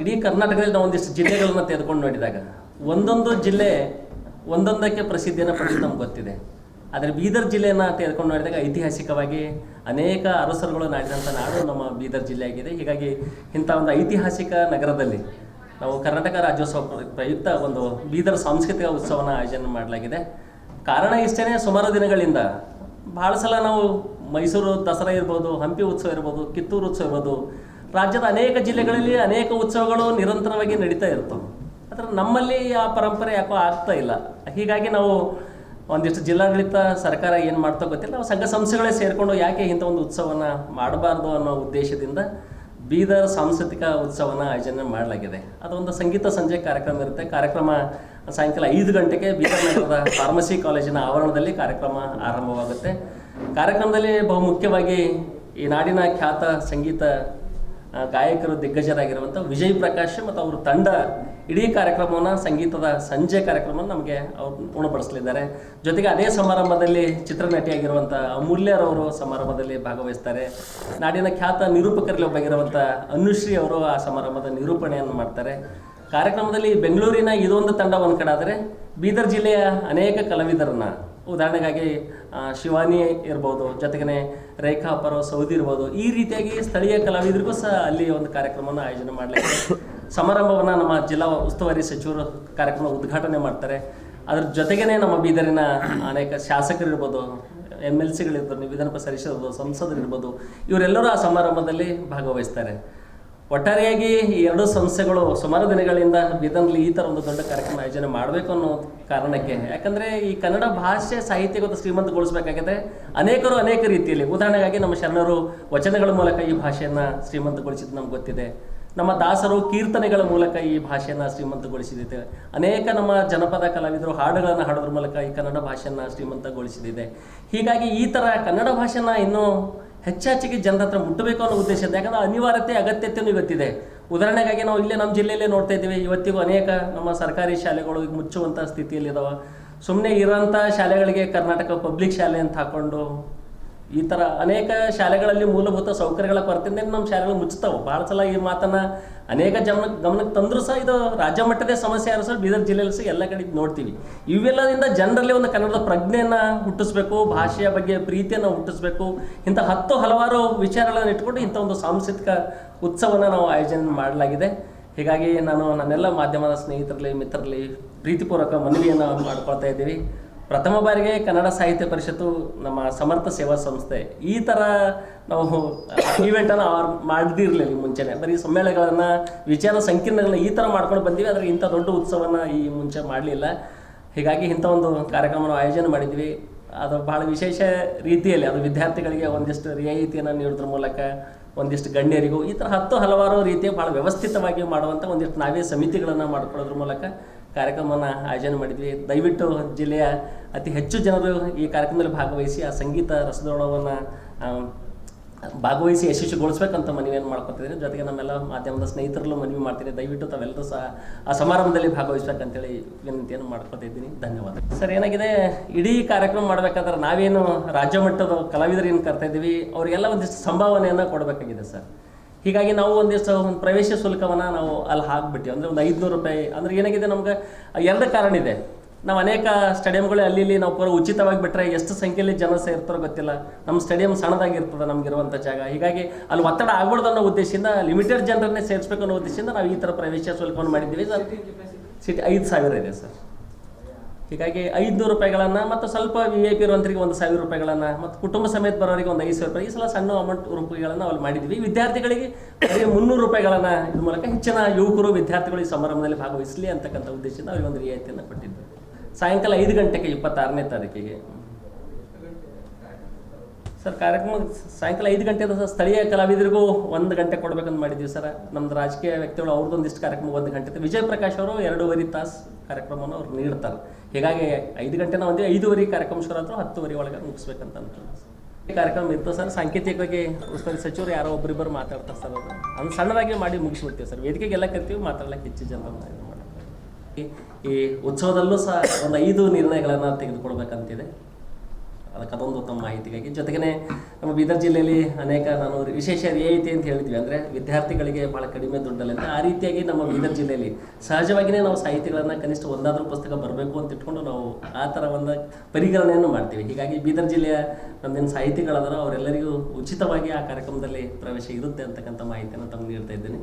ಇಡೀ ಕರ್ನಾಟಕದಲ್ಲಿ ನಾವು ಒಂದಿಷ್ಟು ಜಿಲ್ಲೆಗಳನ್ನ ತೆಗೆದುಕೊಂಡು ನೋಡಿದಾಗ, ಒಂದೊಂದು ಜಿಲ್ಲೆ ಒಂದೊಂದಕ್ಕೆ ಪ್ರಸಿದ್ಧಿಯನ್ನು ಪಡೆದು ನಮ್ಗೆ ಗೊತ್ತಿದೆ. ಆದರೆ ಬೀದರ್ ಜಿಲ್ಲೆಯನ್ನ ತೆಗೆದುಕೊಂಡು ನೋಡಿದಾಗ ಐತಿಹಾಸಿಕವಾಗಿ ಅನೇಕ ಅರಸರುಗಳು ನಾಡಿದಂಥ ನಾಡು ನಮ್ಮ ಬೀದರ್ ಜಿಲ್ಲೆ ಆಗಿದೆ. ಹೀಗಾಗಿ ಇಂಥ ಒಂದು ಐತಿಹಾಸಿಕ ನಗರದಲ್ಲಿ ನಾವು ಕರ್ನಾಟಕ ರಾಜ್ಯೋತ್ಸವ ಪ್ರ- ಪ್ರಯುಕ್ತ ಒಂದು ಬೀದರ್ ಸಾಂಸ್ಕೃತಿಕ ಉತ್ಸವನ ಆಯೋಜನೆ ಮಾಡಲಾಗಿದೆ. ಕಾರಣ ಇಷ್ಟೇ ಸುಮಾರು ದಿನಗಳಿಂದ ಭಾಳ ಸಲ ನಾವು ಮೈಸೂರು ದಸರಾ ಇರ್ಬೋದು, ಹಂಪಿ ಉತ್ಸವ ಇರ್ಬೋದು, ಕಿತ್ತೂರು ಉತ್ಸವ ಇರ್ಬೋದು ರಾಜ್ಯದ ಅನೇಕ ಜಿಲ್ಲೆಗಳಲ್ಲಿ ಅನೇಕ ಉತ್ಸವಗಳು ನಿರಂತರವಾಗಿ ನಡೀತಾ ಇರ್ತವೆ ಆದರೆ ನಮ್ಮಲ್ಲಿ ಆ ಪರಂಪರೆ ಯಾಕೋ ಆಗ್ತಾ ಇಲ್ಲ. ಹೀಗಾಗಿ ನಾವು ಒಂದಿಷ್ಟು ಜಿಲ್ಲಾಡಳಿತ ಸರ್ಕಾರ ಏನು ಮಾಡ್ತಾ ಗೊತ್ತಿಲ್ಲ. ನಾವು ಸಂಘ ಸಂಸ್ಥೆಗಳೇ ಸೇರಿಕೊಂಡು ಯಾಕೆ ಇಂಥ ಒಂದು ಉತ್ಸವವನ್ನು ಮಾಡಬಾರ್ದು ಅನ್ನೋ ಉದ್ದೇಶದಿಂದ ಬೀದರ್ ಸಾಂಸ್ಕೃತಿಕ ಉತ್ಸವನ ಆಯೋಜನೆ ಮಾಡಲಾಗಿದೆ. ಅದೊಂದು ಸಂಗೀತ ಸಂಜೆ ಕಾರ್ಯಕ್ರಮ ಇರುತ್ತೆ. ಕಾರ್ಯಕ್ರಮ ಸಾಯಂಕಾಲ ಐದು ಗಂಟೆಗೆ ಬೀದರ್ ನಗರದ ಫಾರ್ಮಸಿ ಕಾಲೇಜಿನ ಆವರಣದಲ್ಲಿ ಕಾರ್ಯಕ್ರಮ ಆರಂಭವಾಗುತ್ತೆ. ಕಾರ್ಯಕ್ರಮದಲ್ಲಿ ಬಹುಮುಖ್ಯವಾಗಿ ಈ ನಾಡಿನ ಖ್ಯಾತ ಸಂಗೀತ ಗಾಯಕರು ದಿಗ್ಗಜರಾಗಿರುವಂಥ ವಿಜಯ್ ಪ್ರಕಾಶ್ ಮತ್ತು ಅವರ ತಂಡ ಇಡೀ ಕಾರ್ಯಕ್ರಮವನ್ನು, ಸಂಗೀತದ ಸಂಜೆ ಕಾರ್ಯಕ್ರಮವನ್ನು ನಮಗೆ ಅವ್ರು ಪೂರ್ಣಪಡಿಸಲಿದ್ದಾರೆ. ಜೊತೆಗೆ ಅದೇ ಸಮಾರಂಭದಲ್ಲಿ ಚಿತ್ರನಟಿಯಾಗಿರುವಂಥ ಅಮೂಲ್ಯರವರು ಸಮಾರಂಭದಲ್ಲಿ ಭಾಗವಹಿಸ್ತಾರೆ. ನಾಡಿನ ಖ್ಯಾತ ನಿರೂಪಕರಲ್ಲಿ ಒಬ್ಬಾಗಿರುವಂಥ ಅನುಶ್ರೀ ಅವರು ಆ ಸಮಾರಂಭದ ನಿರೂಪಣೆಯನ್ನು ಮಾಡ್ತಾರೆ. ಕಾರ್ಯಕ್ರಮದಲ್ಲಿ ಬೆಂಗಳೂರಿನ ಇದೊಂದು ತಂಡ ಒಂದು ಕಡೆ ಆದರೆ ಬೀದರ್ ಜಿಲ್ಲೆಯ ಅನೇಕ ಕಲಾವಿದರನ್ನ ಉದಾಹರಣೆಗಾಗಿ ಶಿವಾನಿ ಇರ್ಬೋದು ಜೊತೆಗೆ ರೇಖಾ ಪರೋ ಸೌದಿ ಇರ್ಬೋದು, ಈ ರೀತಿಯಾಗಿ ಸ್ಥಳೀಯ ಕಲಾವಿದರಿಗೂ ಸಹ ಅಲ್ಲಿ ಒಂದು ಕಾರ್ಯಕ್ರಮವನ್ನು ಆಯೋಜನೆ ಮಾಡಲಿಕ್ಕೆ ಸಮಾರಂಭವನ್ನು ನಮ್ಮ ಜಿಲ್ಲಾ ಉಸ್ತುವಾರಿ ಸಚಿವರು ಕಾರ್ಯಕ್ರಮ ಉದ್ಘಾಟನೆ ಮಾಡ್ತಾರೆ. ಅದ್ರ ಜೊತೆಗೇನೆ ನಮ್ಮ ಬೀದರಿನ ಅನೇಕ ಶಾಸಕರಿರ್ಬೋದು ಎಂ ಎಲ್ ಸಿಗಳಿರ್ಬೋದು ವಿಧಾನ ಪರಿಷತ್ ಇರ್ಬೋದು ಸಂಸದರಿರ್ಬೋದು ಇವರೆಲ್ಲರೂ ಆ ಸಮಾರಂಭದಲ್ಲಿ ಭಾಗವಹಿಸ್ತಾರೆ. ಒಟ್ಟಾರೆಯಾಗಿ ಈ ಎರಡು ಸಂಸ್ಥೆಗಳು ಸುಮಾರು ದಿನಗಳಿಂದ ಬೀದರ್ನಲ್ಲಿ ಈ ಥರ ಒಂದು ದೊಡ್ಡ ಕಾರ್ಯಕ್ರಮ ಆಯೋಜನೆ ಮಾಡಬೇಕು ಅನ್ನೋ ಕಾರಣಕ್ಕೆ. ಯಾಕಂದರೆ ಈ ಕನ್ನಡ ಭಾಷೆ ಸಾಹಿತ್ಯಗತ ಶ್ರೀಮಂತಗೊಳಿಸಬೇಕಾಗಿದೆ. ಅನೇಕರು ಅನೇಕ ರೀತಿಯಲ್ಲಿ. ಉದಾಹರಣೆಗಾಗಿ ನಮ್ಮ ಶರಣರು ವಚನಗಳ ಮೂಲಕ ಈ ಭಾಷೆಯನ್ನು ಶ್ರೀಮಂತಗೊಳಿಸಿದ್ದು ನಮ್ಗೆ ಗೊತ್ತಿದೆ. ನಮ್ಮ ದಾಸರು ಕೀರ್ತನೆಗಳ ಮೂಲಕ ಈ ಭಾಷೆಯನ್ನು ಶ್ರೀಮಂತಗೊಳಿಸಿದೆ ಅನೇಕ ನಮ್ಮ ಜನಪದ ಕಲಾವಿದರು ಹಾಡುಗಳನ್ನು ಹಾಡೋದ್ರ ಮೂಲಕ ಈ ಕನ್ನಡ ಭಾಷೆಯನ್ನು ಶ್ರೀಮಂತಗೊಳಿಸಿದೆ ಹೀಗಾಗಿ ಈ ಥರ ಕನ್ನಡ ಭಾಷೆನ ಇನ್ನೂ ಹೆಚ್ಚೆಚ್ಚಿಗೆ ಜನರ ಹತ್ರ ಮುಟ್ಟಬೇಕು ಅನ್ನೋ ಉದ್ದೇಶದಿಂದ ಯಾಕಂದ್ರೆ ಅನಿವಾರ್ಯತೆ ಅಗತ್ಯತೆಯೂ ಇವತ್ತಿದೆ. ಉದಾಹರಣೆಗಾಗಿ ನಾವು ಇಲ್ಲೇ ನಮ್ಮ ಜಿಲ್ಲೆಯಲ್ಲೇ ನೋಡ್ತಾ ಇದ್ದೀವಿ. ಇವತ್ತಿಗೂ ಅನೇಕ ನಮ್ಮ ಸರ್ಕಾರಿ ಶಾಲೆಗಳು ಈಗ ಮುಚ್ಚುವಂಥ ಸ್ಥಿತಿಯಲ್ಲಿದ್ದಾವೆ ಸುಮ್ಮನೆ ಇರೋಂಥ ಶಾಲೆಗಳಿಗೆ ಕರ್ನಾಟಕ ಪಬ್ಲಿಕ್ ಶಾಲೆ ಅಂತ ಹಾಕೊಂಡು ಈ ಥರ ಅನೇಕ ಶಾಲೆಗಳಲ್ಲಿ ಮೂಲಭೂತ ಸೌಕರ್ಯಗಳ ಕೊರತೆಯಿಂದ ನಮ್ಮ ಶಾಲೆಗಳು ಮುಚ್ಚುತ್ತವೆ. ಭಾಳ ಸಲ ಈ ಮಾತನ್ನು ಅನೇಕ ಗಮನಕ್ಕೆ ಗಮನಕ್ಕೆ ತಂದರೂ ಸಹ ಇದು ರಾಜ್ಯ ಮಟ್ಟದ ಸಮಸ್ಯೆ ಆದರೂ ಸಹ ಬೀದರ್ ಜಿಲ್ಲೆಯಲ್ಲಿ ಸಹ ಎಲ್ಲ ಕಡೆ ನೋಡ್ತೀವಿ. ಇವೆಲ್ಲದಿಂದ ಜನರಲ್ಲಿ ಒಂದು ಕನ್ನಡದ ಪ್ರಜ್ಞೆಯನ್ನು ಹುಟ್ಟಿಸ್ಬೇಕು, ಭಾಷೆಯ ಬಗ್ಗೆ ಪ್ರೀತಿಯನ್ನು ಹುಟ್ಟಿಸ್ಬೇಕು, ಇಂಥ ಹತ್ತು ಹಲವಾರು ವಿಚಾರಗಳನ್ನು ಇಟ್ಕೊಂಡು ಇಂಥ ಒಂದು ಸಾಂಸ್ಕೃತಿಕ ಉತ್ಸವನ ನಾವು ಆಯೋಜನೆ ಮಾಡಲಾಗಿದೆ. ಹೀಗಾಗಿ ನಾನು ನನ್ನೆಲ್ಲ ಮಾಧ್ಯಮದ ಸ್ನೇಹಿತರಲ್ಲಿ, ಮಿತ್ರರಲ್ಲಿ, ಪ್ರೀತಿಪೂರ್ವಕ ಮನವಿಯನ್ನು ಮಾಡ್ಕೊಳ್ತಾ ಇದ್ದೀವಿ. ಪ್ರಥಮ ಬಾರಿಗೆ ಕನ್ನಡ ಸಾಹಿತ್ಯ ಪರಿಷತ್ತು ನಮ್ಮ ಸಮರ್ಥ ಸೇವಾ ಸಂಸ್ಥೆ ಈ ಥರ ನಾವು ಈವೆಂಟನ್ನು ಅವ್ರು ಮಾಡದಿರಲಿಲ್ಲ ಮುಂಚೆನೆ. ಬರೀ ಸಮ್ಮೇಳನಗಳನ್ನು, ವಿಚಾರ ಸಂಕೀರ್ಣಗಳನ್ನ ಈ ಥರ ಮಾಡ್ಕೊಂಡು ಬಂದೀವಿ, ಆದರೆ ಇಂಥ ದೊಡ್ಡ ಉತ್ಸವನ ಈ ಮುಂಚೆ ಮಾಡಲಿಲ್ಲ. ಹೀಗಾಗಿ ಇಂಥ ಒಂದು ಕಾರ್ಯಕ್ರಮವನ್ನು ಆಯೋಜನೆ ಮಾಡಿದ್ವಿ. ಅದು ಭಾಳ ವಿಶೇಷ ರೀತಿಯಲ್ಲಿ, ಅದು ವಿದ್ಯಾರ್ಥಿಗಳಿಗೆ ಒಂದಿಷ್ಟು ರಿಯಾಯಿತಿಯನ್ನು ನೀಡೋದ್ರ ಮೂಲಕ ಒಂದಿಷ್ಟು ಗಣ್ಯರಿಗೂ, ಈ ಥರ ಹತ್ತು ಹಲವಾರು ರೀತಿಯ ಭಾಳ ವ್ಯವಸ್ಥಿತವಾಗಿ ಮಾಡುವಂಥ ಒಂದಿಷ್ಟು ನಾವೇ ಸಮಿತಿಗಳನ್ನು ಮಾಡಿಕೊಳ್ಳೋದ್ರ ಮೂಲಕ ಕಾರ್ಯಕ್ರಮವನ್ನು ಆಯೋಜನೆ ಮಾಡಿದ್ವಿ. ದಯವಿಟ್ಟು ಜಿಲ್ಲೆಯ ಅತಿ ಹೆಚ್ಚು ಜನರು ಈ ಕಾರ್ಯಕ್ರಮದಲ್ಲಿ ಭಾಗವಹಿಸಿ ಆ ಸಂಗೀತ ರಸದೋಣವನ್ನು ಭಾಗವಹಿಸಿ ಯಶಸ್ವಿಗೊಳಿಸ್ಬೇಕಂತ ಮನವಿಯನ್ನು ಮಾಡ್ಕೊತಿದ್ದೀನಿ ಜೊತೆಗೆ ನಮ್ಮೆಲ್ಲ ಮಾಧ್ಯಮದ ಸ್ನೇಹಿತರಲ್ಲೂ ಮನವಿ ಮಾಡ್ತೀನಿ. ದಯವಿಟ್ಟು ತಾವೆಲ್ಲರೂ ಸಹ ಆ ಸಮಾರಂಭದಲ್ಲಿ ಭಾಗವಹಿಸ್ಬೇಕಂತೇಳಿ ವಿನಂತಿಯನ್ನು ಮಾಡ್ಕೊತಿದ್ದೀನಿ ಧನ್ಯವಾದ. ಸರ್, ಏನಾಗಿದೆ? ಇಡೀ ಕಾರ್ಯಕ್ರಮ ಮಾಡಬೇಕಾದ್ರೆ ನಾವೇನು ರಾಜ್ಯ ಮಟ್ಟದ ಕಲಾವಿದರೇನು ಕರ್ತಾ ಇದ್ದೀವಿ. ಅವರಿಗೆಲ್ಲ ಒಂದಿಷ್ಟು ಸಂಭಾವನೆಯನ್ನು ಕೊಡಬೇಕಾಗಿದೆ ಸರ್. ಹೀಗಾಗಿ ನಾವು ಒಂದಿಷ್ಟು ಒಂದು ಪ್ರವೇಶ ಶುಲ್ಕವನ್ನು ನಾವು ಅಲ್ಲಿ ಹಾಕ್ಬಿಟ್ಟು ಅಂದರೆ ಒಂದು ಐದುನೂರು ರೂಪಾಯಿ. ಅಂದರೆ ಏನಾಗಿದೆ ನಮ್ಗೆ ಎರಡು ಕಾರಣ ಇದೆ. ನಾವು ಅನೇಕ ಸ್ಟೇಡಿಯಂಗಳು ಅಲ್ಲಿ ಇಲ್ಲಿ ನಾವು ಪೂರ ಉಚಿತವಾಗಿ ಬಿಟ್ಟರೆ ಎಷ್ಟು ಸಂಖ್ಯೆಯಲ್ಲಿ ಜನ ಸೇರ್ತಾರೋ ಗೊತ್ತಿಲ್ಲ. ನಮ್ಮ ಸ್ಟೇಡಿಯಂ ಸಣ್ಣದಾಗಿರ್ತದೆ ನಮಗಿರುವಂಥ ಜಾಗ. ಹೀಗಾಗಿ ಅಲ್ಲಿ ಒತ್ತಡ ಆಗ್ಬಾರ್ದು ಅನ್ನೋ ಉದ್ದೇಶದಿಂದ ಲಿಮಿಟೆಡ್ ಜನರನ್ನೇ ಸೇರಿಸ್ಬೇಕು ಅನ್ನೋ ಉದ್ದೇಶದಿಂದ ನಾವು ಈ ಥರ ಪ್ರವೇಶ ಶುಲ್ಕವನ್ನು ಮಾಡಿದ್ದೀವಿ. ಸರ್ ಸಿಟಿ ಐದು ಸಾವಿರ ಇದೆ ಸರ್. ಹೀಗಾಗಿ ಐದುನೂರು ರೂಪಾಯಿಗಳನ್ನು ಮತ್ತು ಸ್ವಲ್ಪ ವಿ ಐ ಪಿ ಇರುವಂಥರಿಗೆ ಒಂದು ಸಾವಿರ ರೂಪಾಯಿಗಳನ್ನು ಮತ್ತು ಕುಟುಂಬ ಸಮೇತ ಬರೋರಿಗೆ ಒಂದು ಐದು ಸಾವಿರ ರೂಪಾಯಿ ಈ ಸಲ ಸಣ್ಣ ಅಮೌಂಟ್ ರೂಪಾಯಿಗಳನ್ನು ಅಲ್ಲಿ ಮಾಡಿದ್ವಿ. ವಿದ್ಯಾರ್ಥಿಗಳಿಗೆ ಮುನ್ನೂರು ರೂಪಾಯಿಗಳನ್ನು ಇದ್ರ ಮೂಲಕ ಹೆಚ್ಚಿನ ಯುವಕರು, ವಿದ್ಯಾರ್ಥಿಗಳು ಈ ಸಮಾರಂಭದಲ್ಲಿ ಭಾಗವಹಿಸಲಿ ಅಂತಕ್ಕಂಥ ಉದ್ದೇಶದಿಂದ ಅವರಿಗೆ ಒಂದು ರಿಯಾಯಿತಿಯನ್ನು ಕೊಟ್ಟಿದ್ದರು ಸಾಯಂಕಾಲ ಐದು ಗಂಟೆಗೆ ಇಪ್ಪತ್ತಾರನೇ ತಾರೀಕಿಗೆ. ಸರ್, ಕಾರ್ಯಕ್ರಮ ಸಾಯಂಕಾಲ ಐದು ಗಂಟೆ ಸರ್. ಸ್ಥಳೀಯ ಕಲಾವಿದರಿಗೂ ಒಂದು ಗಂಟೆ ಕೊಡಬೇಕಂತ ಮಾಡಿದ್ವಿ ಸರ್. ನಮ್ದು ರಾಜಕೀಯ ವ್ಯಕ್ತಿಗಳು ಅವ್ರದ್ದೊಂದಿಷ್ಟು ಕಾರ್ಯಕ್ರಮ ಒಂದು ಗಂಟೆ. ವಿಜಯ್ ಪ್ರಕಾಶ್ ಅವರು ಎರಡೂವರೆ ತಾಸು ಕಾರ್ಯಕ್ರಮವನ್ನು ಅವ್ರು ನೀಡ್ತಾರೆ. ಹೀಗಾಗಿ ಐದು ಗಂಟೆ ನಾವು ಒಂದು ಐದುವರೆ ಕಾರ್ಯಕ್ರಮ ಶುರು ಆದರೂ ಹತ್ತುವರೆ ಒಳಗೆ ಮುಗಿಸ್ಬೇಕಂತ ಅನ್ಕೊಂಡು ಈ ಕಾರ್ಯಕ್ರಮ ಇತ್ತು ಸರ್. ಸಾಂಕೇತಿಕವಾಗಿ ಉಸ್ತುವಾರಿ ಸಚಿವರು ಯಾರೋ ಒಬ್ಬರಿಬ್ಬರು ಮಾತಾಡ್ತಾರೆ ಸರ್ ಅದು ಅದು ಸಣ್ಣದಾಗಿ ಮಾಡಿ ಮುಗಿಸ್ಬಿಡ್ತೀವಿ ಸರ್. ವೇದಿಕೆಗೆಲ್ಲ ಕರಿತೀವಿ ಮಾತಾಡ್ಲಿಕ್ಕೆ ಹೆಚ್ಚು ಜನ ಈ ಉತ್ಸವದಲ್ಲೂ ಸಹ ಒಂದು ಐದು ನಿರ್ಣಯಗಳನ್ನು ತೆಗೆದುಕೊಳ್ಬೇಕಂತಿದೆ. ಅದಕ್ಕೆ ಅದೊಂದು ಉತ್ತಮ ಮಾಹಿತಿಗಾಗಿ. ಜೊತೆಗೇ ನಮ್ಮ ಬೀದರ್ ಜಿಲ್ಲೆಯಲ್ಲಿ ಅನೇಕ ನಾನು ವಿಶೇಷ ರಿಯಾಯಿತಿ ಅಂತ ಹೇಳಿದ್ವಿ ಅಂದರೆ ವಿದ್ಯಾರ್ಥಿಗಳಿಗೆ ಭಾಳ ಕಡಿಮೆ ದುಡ್ಡಲ್ಲಿ ಆ ರೀತಿಯಾಗಿ ನಮ್ಮ ಬೀದರ್ ಜಿಲ್ಲೆಯಲ್ಲಿ ಸಹಜವಾಗಿಯೇ ನಾವು ಸಾಹಿತಿಗಳನ್ನು ಕನಿಷ್ಠ ಒಂದಾದರೂ ಪುಸ್ತಕ ಬರಬೇಕು ಅಂತ ಇಟ್ಕೊಂಡು ನಾವು ಆ ಥರ ಒಂದು ಪರಿಗಣನೆಯನ್ನು ಮಾಡ್ತೀವಿ. ಹೀಗಾಗಿ ಬೀದರ್ ಜಿಲ್ಲೆಯ ನಮ್ದೇನು ಸಾಹಿತಿಗಳಾದರೂ ಅವರೆಲ್ಲರಿಗೂ ಉಚಿತವಾಗಿ ಆ ಕಾರ್ಯಕ್ರಮದಲ್ಲಿ ಪ್ರವೇಶ ಇರುತ್ತೆ ಅಂತಕ್ಕಂಥ ಮಾಹಿತಿಯನ್ನು ತಮಗೆ ನೀಡ್ತಾ ಇದ್ದೇನೆ.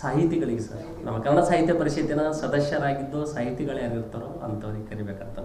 ಸಾಹಿತಿಗಳಿಗೆ ಸರ್. ನಮ್ಮ ಕನ್ನಡ ಸಾಹಿತ್ಯ ಪರಿಷತ್ತಿನ ಸದಸ್ಯರಾಗಿದ್ದು ಸಾಹಿತಿಗಳು ಯಾರಿರ್ತಾರೋ ಅಂಥವ್ರಿಗೆ ಕರಿಬೇಕಂತ